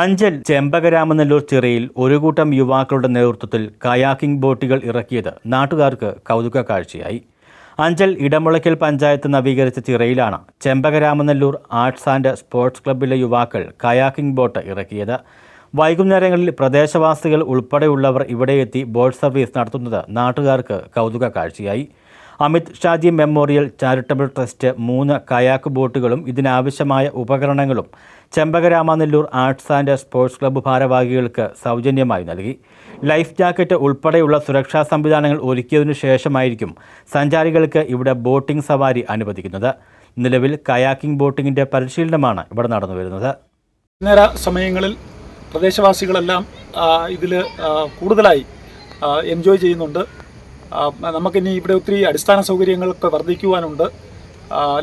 അഞ്ചൽ ചെമ്പകരാമനല്ലൂർ ചിറയിൽ ഒരു കൂട്ടം യുവാക്കളുടെ നേതൃത്വത്തിൽ കയാക്കിംഗ് ബോട്ടുകൾ ഇറക്കിയത് നാട്ടുകാർക്ക് കൗതുക കാഴ്ചയായി അഞ്ചൽ ഇടമുളയ്ക്കൽ പഞ്ചായത്ത് നവീകരിച്ച ചിറയിലാണ് ചെമ്പകരാമനല്ലൂർ ആർട്സ് ആൻഡ് സ്പോർട്സ് ക്ലബ്ബിലെ യുവാക്കൾ കയാക്കിംഗ് ബോട്ട് ഇറക്കിയത്. വൈകുന്നേരങ്ങളിൽ പ്രദേശവാസികൾ ഉൾപ്പെടെയുള്ളവർ ഇവിടെയെത്തി ബോട്ട് സർവീസ് നടത്തുന്നത് നാട്ടുകാർക്ക് കൗതുക കാഴ്ചയായി Amit Shaji memorial charitable trust മൂന്ന് കയാക്ക് ബോട്ടുകളും ഇതിനാവശ്യമായ ഉപകരണങ്ങളും Chembakaramanallur arts and sports club ഭാരവാഹികൾക്ക് സൗജന്യമായി നൽകി. ലൈഫ് ജാക്കറ്റ് ഉൾപ്പെടെയുള്ള സുരക്ഷാ സംവിധാനങ്ങൾ ഒരുക്കിയതിനു ശേഷമായിരിക്കും സഞ്ചാരികൾക്ക് ഇവിടെ ബോട്ടിംഗ് സവാരി അനുവദിക്കുന്നത്. നിലവിൽ കയാക്കിംഗ് ബോട്ടിങ്ങിന്റെ പരിശീലനമാണ് ഇവിടെ നടന്നു വരുന്നത്. സമയങ്ങളിൽ പ്രദേശവാസികളെല്ലാം ഇതിൽ കൂടുതലായി എൻജോയ് ചെയ്യുന്നുണ്ട്. നമുക്കിനി ഇവിടെ ഒത്തിരി അടിസ്ഥാന സൗകര്യങ്ങളൊക്കെ വർദ്ധിക്കുവാനുണ്ട്.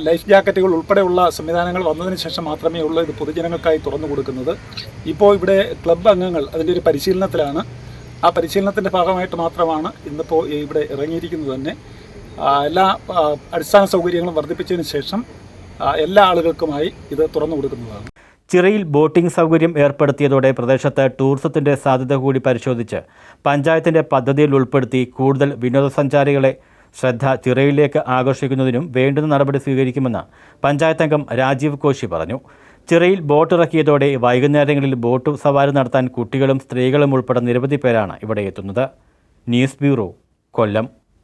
ലൈഫ് ജാക്കറ്റുകൾ ഉൾപ്പെടെയുള്ള സംവിധാനങ്ങൾ വന്നതിന് ശേഷം മാത്രമേ ഉള്ളൂ ഇത് പൊതുജനങ്ങൾക്കായി തുറന്നു കൊടുക്കുന്നത്. ഇപ്പോൾ ഇവിടെ ക്ലബ് അംഗങ്ങൾ അതിന്റെ ഒരു പരിശീലനത്തിലാണ്. ആ പരിശീലനത്തിന്റെ ഭാഗമായിട്ട് മാത്രമാണ് ഇന്നിപ്പോൾ ഇവിടെ ഇറങ്ങിയിരിക്കുന്നത് തന്നെ. എല്ലാ അടിസ്ഥാന സൗകര്യങ്ങളും വർദ്ധിപ്പിച്ചതിന് ശേഷം എല്ലാ ആളുകൾക്കുമായി ഇത് തുറന്നു കൊടുക്കുന്നതാണ്. ചിറയിൽ ബോട്ടിംഗ് സൗകര്യം ഏർപ്പെടുത്തിയതോടെ പ്രദേശത്ത് ടൂറിസത്തിന്റെ സാധ്യത കൂടി പരിശോധിച്ച് പഞ്ചായത്തിന്റെ പദ്ധതിയിൽ ഉൾപ്പെടുത്തി കൂടുതൽ വിനോദസഞ്ചാരികളെ ശ്രദ്ധ ചിറയിലേക്ക് ആകർഷിക്കുന്നതിനും വേണ്ടുന്ന നടപടി സ്വീകരിക്കുമെന്ന് പഞ്ചായത്ത് അംഗം രാജീവ് കോശി പറഞ്ഞു. ചിറയിൽ ബോട്ട് ഇറക്കിയതോടെ വൈകുന്നേരങ്ങളിൽ ബോട്ട് സവാരി നടത്താൻ കുട്ടികളും സ്ത്രീകളും ഉൾപ്പെടെ നിരവധി പേരാണ് ഇവിടെ എത്തുന്നത്. News bureau Kollam.